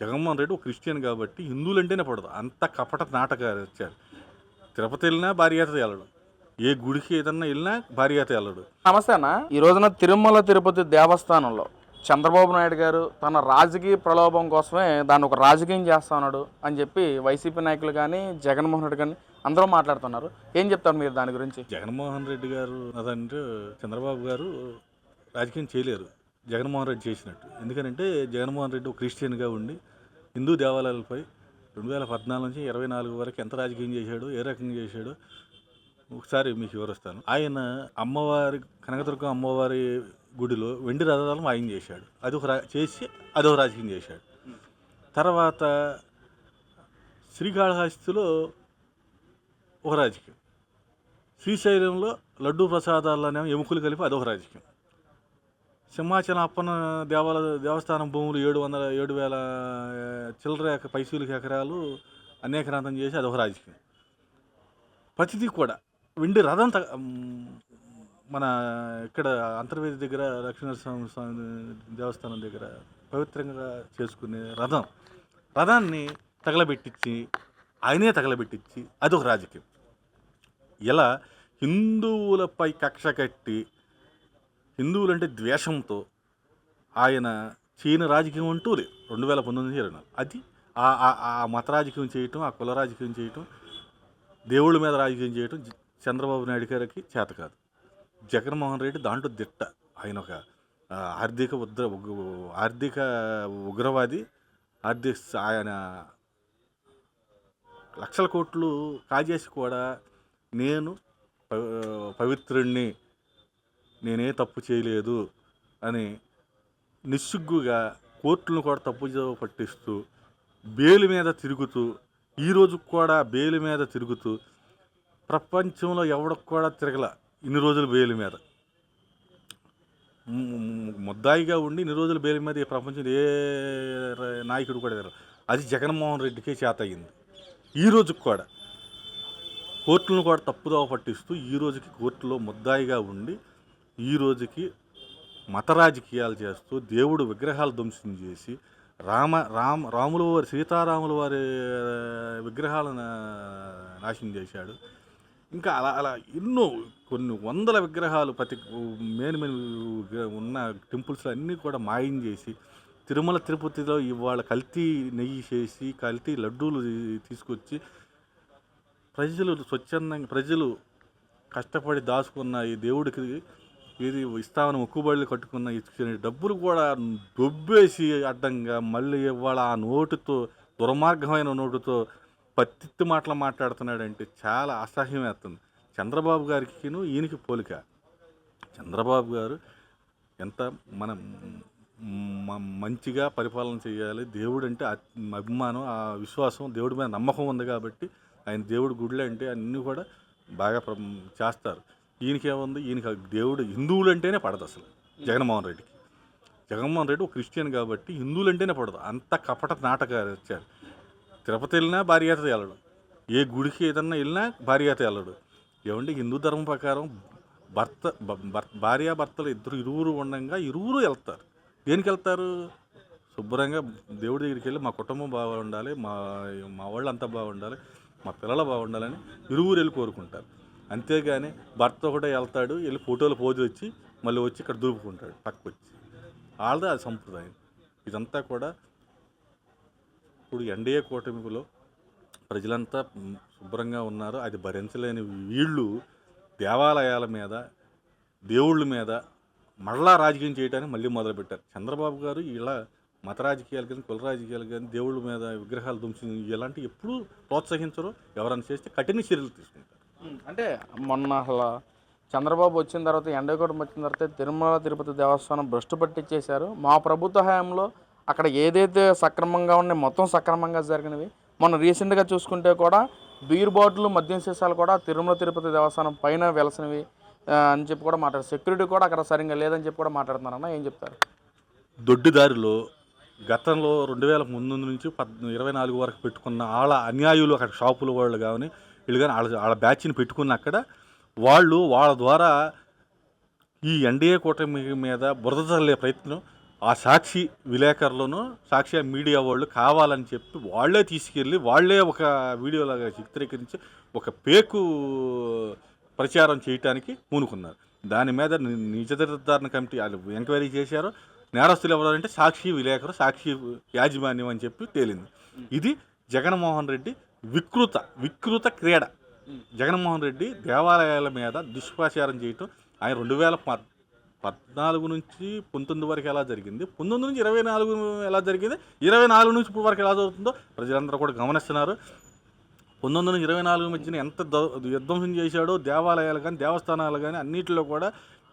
జగన్మోహన్ రెడ్డి ఒక క్రిస్టియన్ కాబట్టి హిందువులంటేనే పడదు. అంత కపట నాటక వచ్చారు. తిరుపతి వెళ్ళినా భార్యత వెళ్ళడు ఏ గుడికి ఏదన్నా వెళ్ళినా భార్యత వెళ్ళడు నమస్తే అన్న. ఈ రోజున తిరుమల తిరుపతి దేవస్థానంలో చంద్రబాబు నాయుడు గారు తన రాజకీయ ప్రలోభం కోసమే దాన్ని ఒక రాజకీయం చేస్తా ఉన్నాడు అని చెప్పి వైసీపీ నాయకులు కానీ జగన్మోహన్ రెడ్డి కానీ అందరూ మాట్లాడుతున్నారు. ఏం చెప్తారు మీరు దాని గురించి? జగన్మోహన్ రెడ్డి గారు అదంటే చంద్రబాబు గారు రాజకీయం చేయలేరు. జగన్మోహన్ రెడ్డి చేసినట్టు. ఎందుకంటే జగన్మోహన్ రెడ్డి ఒక క్రిస్టియన్గా ఉండి హిందూ దేవాలయాలపై రెండు వేల పద్నాలుగు నుంచి ఇరవై నాలుగు వరకు ఎంత రాజకీయం చేశాడు ఏ రకంగా చేశాడు ఒకసారి మీకు వివరిస్తాను. ఆయన అమ్మవారి కనకదుర్గం అమ్మవారి గుడిలో వెండి రథాలను ఆయన చేశాడు. అది ఒక రా- చేసి అదొక రాజకీయం చేశాడు. తర్వాత శ్రీకాళహస్తిలో ఒక రాజకీయం. శ్రీశైలంలో లడ్డూ ప్రసాదాలనే ఎముకలు కలిపి అదొక రాజకీయం. సింహాచలం అప్పన్న దేవాలయ దేవస్థానం భూములు ఏడు వందల ఏడు వేల చిల్లర ఎక- ఎకరాలు అనేకరాంతం చేసి అదొక రాజకీయం. ప్రతిదీ కూడా వెండి రథం త- మన ఇక్కడ అంతర్వేది దగ్గర లక్ష్మీనరసింహ స్వామి దేవస్థానం దగ్గర పవిత్రంగా చేసుకునే రథం. రథాన్ని తగలబెట్టించి ఆయనే తగలబెట్టించి అదొక రాజకీయం. ఇలా హిందువులపై కక్ష కట్టి హిందువులంటే ద్వేషంతో ఆయన చేయని రాజకీయం అంటూ లేదు. రెండు వేల పంతొమ్మిది ఇరవై నాలుగు. అది ఆ ఆ- మత రాజకీయం చేయటం ఆ కుల రాజకీయం చేయటం దేవుళ్ళ మీద రాజకీయం చేయటం చంద్రబాబు నాయుడు గారికి చేత కాదు. జగన్మోహన్ రెడ్డి దాంట్లో దిట్ట. ఆయన ఒక ఆర్థిక ఉద్ర ఆర్థిక ఉగ్రవాది ఆర్థిక ఆయన లక్షల కోట్లు కాజేసి కూడా నేను పవిత్రుణ్ణి నేనే తప్పు చేయలేదు అని నిస్సిగ్గుగా కోర్టులను కూడా తప్పు పట్టిస్తూ బెయిల్ మీద తిరుగుతూ ఈరోజు కూడా బెయిల్ మీద తిరుగుతూ ప్రపంచంలో ఎవడికి కూడా తిరగల ఇన్ని రోజులు బెయిల్ మీద. ముద్దాయిగా ఉండి ఇన్ని రోజులు బెయిల్ మీద ఈ ప్రపంచంలో ఏ నాయకుడు కూడా తిరగల. అది జగన్మోహన్ రెడ్డికే చేత అయ్యింది. ఈ కూడా కోర్టులను కూడా తప్పుదోవ పట్టిస్తూ ఈ రోజుకి కోర్టులో ముద్దాయిగా ఉండి ఈ రోజుకి మత రాజకీయాలు చేస్తూ దేవుడు విగ్రహాలు ధ్వంసం చేసి రామ రామ రాముల వారి సీతారాముల వారి విగ్రహాలను నాశనం చేశాడు. ఇంకా అలా అలా ఎన్నో కొన్ని వందల విగ్రహాలు ప్రతి మెయిన్ మెయిన్ ఉన్న టెంపుల్స్ అన్నీ కూడా మాయం చేసి తిరుమల తిరుపతిలో ఇవాళ కల్తీ నెయ్యి చేసి కల్తీ లడ్డూలు తీసుకొచ్చి ప్రజలు స్వచ్ఛందంగా ప్రజలు కష్టపడి దాచుకున్న ఈ దేవుడికి ఇది ఇస్తామని మొక్కుబడులు కట్టుకున్న ఇచ్చిన డబ్బులు కూడా దొబ్బేసి అడ్డంగా మళ్ళీ ఇవాళ ఆ నోటుతో దుర్మార్గమైన నోటుతో పత్తిత్తి మాటలు మాట్లాడుతున్నాడంటే చాలా అసహ్యం వేస్తుంది చంద్రబాబు గారికిను ఈయనకి పోలిక. చంద్రబాబు గారు ఎంత మన మంచిగా పరిపాలన చేయాలి దేవుడు అంటే అభిమానం ఆ విశ్వాసం దేవుడి మీద నమ్మకం ఉంది కాబట్టి ఆయన దేవుడి గుడిలో అంటే అన్నీ కూడా బాగా చేస్తారు. ఈయనకేముంది? ఈయనకి దేవుడు హిందువులు అంటేనే పడదు అసలు. జగన్మోహన్ రెడ్డికి. జగన్మోహన్ రెడ్డి ఒక క్రిస్టియన్ కాబట్టి హిందువులు అంటేనే పడదు. అంత కపట నాటక వచ్చారు. తిరుపతి వెళ్ళినా భార్యాత వెళ్ళడు ఏ గుడికి ఏదన్నా వెళ్ళినా భార్యాత వెళ్ళడు ఏమంటే హిందూ ధర్మం ప్రకారం భర్త భర్త భార్య భర్తలు ఇద్దరు ఇరువురు ఉండగా ఇరువురు వెళ్తారు. దేనికి వెళ్తారు? శుభ్రంగా దేవుడి దగ్గరికి వెళ్ళి మా కుటుంబం బాగుండాలి మా మా వాళ్ళు అంతా బాగుండాలి మా పిల్లలు బాగుండాలని ఇరువురు వెళ్ళి కోరుకుంటారు. అంతేగాని భర్త కూడా వెళ్తాడు వెళ్ళి ఫోటోలు పోజు వచ్చి మళ్ళీ వచ్చి ఇక్కడ దూపుకుంటాడు పక్కకు వచ్చి వాళ్ళదే అది సంప్రదాయం. ఇదంతా కూడా ఇప్పుడు ఎన్డీఏ కూటమిలో ప్రజలంతా శుభ్రంగా ఉన్నారు. అది భరించలేని వీళ్ళు దేవాలయాల మీద దేవుళ్ళ మీద మళ్ళా రాజకీయం చేయడానికి మళ్ళీ మొదలుపెట్టారు. చంద్రబాబు గారు ఇలా మత రాజకీయాలు కానీ కుల రాజకీయాలు కానీ దేవుళ్ళ మీద విగ్రహాలు దుంసి ఇలాంటివి ఎప్పుడూ ప్రోత్సహించరు. ఎవరైనా చేస్తే కఠిన చర్యలు తీసుకుంటారు. అంటే మొన్న అసలు చంద్రబాబు వచ్చిన తర్వాత ఎండగూడెం వచ్చిన తర్వాత తిరుమల తిరుపతి దేవస్థానం భ్రష్టు పట్టించేశారు మా ప్రభుత్వ హయాంలో అక్కడ ఏదైతే సక్రమంగా ఉన్నాయి మొత్తం సక్రమంగా జరిగినవి మొన్న రీసెంట్గా చూసుకుంటే కూడా బీర్ బాటిల్ మద్యం సీసాలు కూడా తిరుమల తిరుపతి దేవస్థానం పైన వెలసినవి అని చెప్పి కూడా మాట్లాడారు. సెక్యూరిటీ కూడా అక్కడ సరిగ్గా లేదని చెప్పి కూడా మాట్లాడుతున్నారన్న ఏం చెప్తారు? దొడ్డిదారిలో గతంలో రెండు వేల ముందు నుంచి పద్ ఇరవై నాలుగు వరకు పెట్టుకున్న వాళ్ళ అన్యాయులు అక్కడ షాపుల వాళ్ళు కానీ వీళ్ళు కానీ వాళ్ళ వాళ్ళ బ్యాచ్ని పెట్టుకున్న అక్కడ వాళ్ళు వాళ్ళ ద్వారా ఈ ఎన్డీఏ కూటమి మీద బురద చల్లే ప్రయత్నం ఆ సాక్షి విలేకరులను సాక్షి మీడియా వాళ్ళు కావాలని చెప్పి వాళ్ళే తీసుకెళ్ళి వాళ్ళే ఒక వీడియోలాగా చిత్రీకరించి ఒక పేకు ప్రచారం చేయటానికి పూనుకున్నారు. దాని మీద నిజ నిర్ధారణ కమిటీ వాళ్ళు ఎంక్వైరీ చేశారు. నేరస్తులు ఎవరంటే సాక్షి విలేకరు సాక్షి యాజమాన్యం అని చెప్పి తేలింది. ఇది జగన్మోహన్ రెడ్డి వికృత వికృత క్రీడ. జగన్మోహన్ రెడ్డి దేవాలయాల మీద దుష్ప్రచారం చేయటం ఆయన రెండు వేల పద్నాలుగు నుంచి పంతొమ్మిది వరకు ఎలా జరిగింది పంతొమ్మిది నుంచి ఇరవై నాలుగు ఎలా జరిగింది ఇరవై నాలుగు నుంచి ఇప్పుడు వరకు ఎలా జరుగుతుందో ప్రజలందరూ కూడా గమనిస్తున్నారు. పంతొమ్మిది నుంచి ఇరవై నాలుగు మధ్యన ఎంత ద- విధ్వంసం చేశాడో దేవాలయాలు కానీ దేవస్థానాలు కానీ అన్నింటిలో కూడా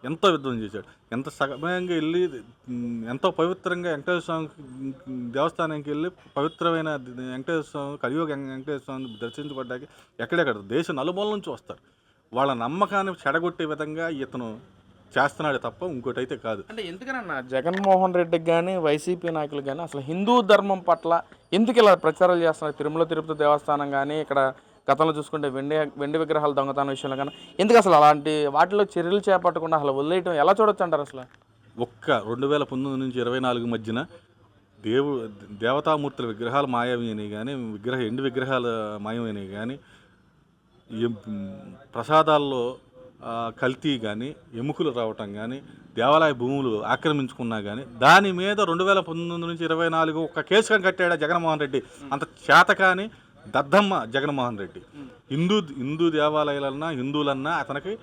ఎంతో విధ్వం చేశాడు? ఎంత సగమంగా వెళ్ళి ఎంతో పవిత్రంగా వెంకటేశ్వర స్వామి దేవస్థానానికి వెళ్ళి పవిత్రమైన వెంకటేశ్వర స్వామి కలియుగ వెంకటేశ్వర స్వామిని దర్శించుకోవడానికి ఎక్కడెక్కడ? దేశం నలుమూల నుంచి వస్తారు. వాళ్ళ నమ్మకాన్ని చెడగొట్టే విధంగా ఇతను చేస్తున్నాడు తప్ప ఇంకోటి అయితే కాదు. అంటే ఎందుకనన్నా జగన్మోహన్ రెడ్డికి కానీ వైసీపీ నాయకులు కానీ అసలు హిందూ ధర్మం పట్ల ఎందుకు ఇలా ప్రచారాలు చేస్తున్నారు? తిరుమల తిరుపతి దేవస్థానం కానీ ఇక్కడ గతంలో చూసుకుంటే వెండి వెండి విగ్రహాలు దొంగతనం విషయంలో కానీ ఎందుకు అసలు అలాంటి వాటిలో చర్యలు చేపట్టకుండా అసలు వదిలేయటం ఎలా చూడొచ్చు అంటారు అసలు? ఒక్క రెండు వేల పంతొమ్మిది నుంచి ఇరవై నాలుగు మధ్యన దేవు దేవతామూర్తుల విగ్రహాలు మాయమైనవి కానీ విగ్రహ ఎండు విగ్రహాలు మాయమైనవి కానీ ప్రసాదాల్లో కల్తీ కానీ ఎముకలు రావటం కానీ దేవాలయ భూములు ఆక్రమించుకున్నా కానీ దాని మీద రెండు వేల పంతొమ్మిది నుంచి ఇరవై నాలుగు ఒక కేసు కానీ కట్టాడు జగన్మోహన్ రెడ్డి? అంత చేత కానీ దద్దమ్మ జగన్మోహన్ రెడ్డి. హిందూ హిందూ దేవాలయాలన్నా హిందువులన్నా అతనికి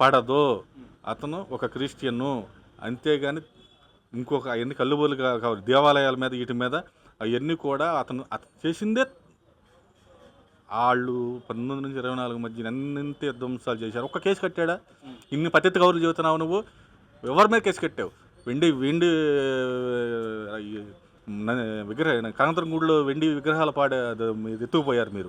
పడదు. అతను ఒక క్రిస్టియన్ను అంతేగాని ఇంకొక అవన్నీ కల్లుబోలుగా కావాలి దేవాలయాల మీద వీటి మీద అవన్నీ కూడా అతను అతను చేసిందే వాళ్ళు పంతొమ్మిది నుంచి ఇరవై నాలుగు మధ్య అన్నింటి ధ్వంసాలు చేశారు. ఒక్క కేసు కట్టాడా? ఇన్ని పద్ధతి కౌరులు చెబుతున్నావు నువ్వు? ఎవరి మీద కేసు కట్టావు? వెండి వెండి విగ్రహ కాంతరం గుడిలో వెండి విగ్రహాలు పాడే ఎత్తుకుపోయారు మీరు.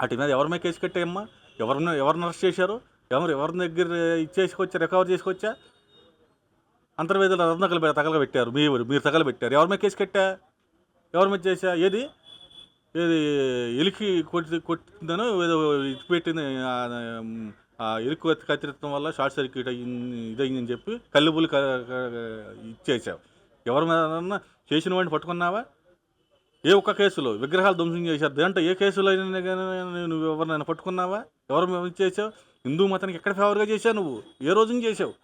వాటి మీద ఎవరి మీద కేసు కట్టాయమ్మా? ఎవరిని ఎవరిని అరెస్ట్ చేశారు? ఎవరు ఎవరిని దగ్గర ఇచ్చేసుకొచ్చా రికవర్ చేసుకొచ్చా? అంతర్వేదులు రత్నకలు తగలబెట్టారు మీరు మీరు తగలబెట్టారు. ఎవరి మీద కేసు కట్టా? ఎవరి మీద చేశా? ఏది? ఏది ఎలికి కొట్టి కొట్టిందనో ఏదో ఇటు పెట్టింది ఆ, ఆ ఎలుక వల్ల షార్ట్ సర్క్యూట్ అయ్యింది ఇదయ్యిందని చెప్పి కల్లుబులు ఇచ్చేసావు ఎవరి మీద చేసిన వాడిని పట్టుకున్నావా? ఏ ఒక్క కేసులో? విగ్రహాలు ధ్వంసం చేశారు. దేంట్లో ఏ కేసులో అయినా కానీ నువ్వు ఎవరినైనా పట్టుకున్నావా? ఎవరు చేసావు హిందూ మతానికి ఎక్కడ ఫేవర్గా చేసావు నువ్వు? ఏ రోజున చేసావు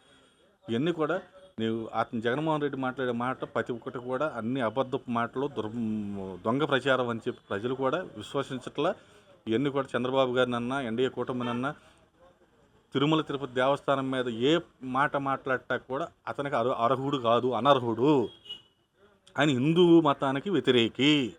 ఇవన్నీ కూడా నీవు అతను జగన్మోహన్ రెడ్డి మాట్లాడే మాట ప్రతి ఒక్కటి కూడా అన్ని అబద్ధపు మాటలు దుర్ దొంగ ప్రచారం అని చెప్పి ప్రజలు కూడా విశ్వసించట్లా. ఇవన్నీ కూడా చంద్రబాబు గారినన్నా ఎన్డీఏ కూటమినన్నా తిరుమల తిరుపతి దేవస్థానం మీద ఏ మాట మాట్లాడటా కూడా అతనికి అర్హుడు కాదు అనర్హుడు. ఆయన హిందూ మతానికి వ్యతిరేకి.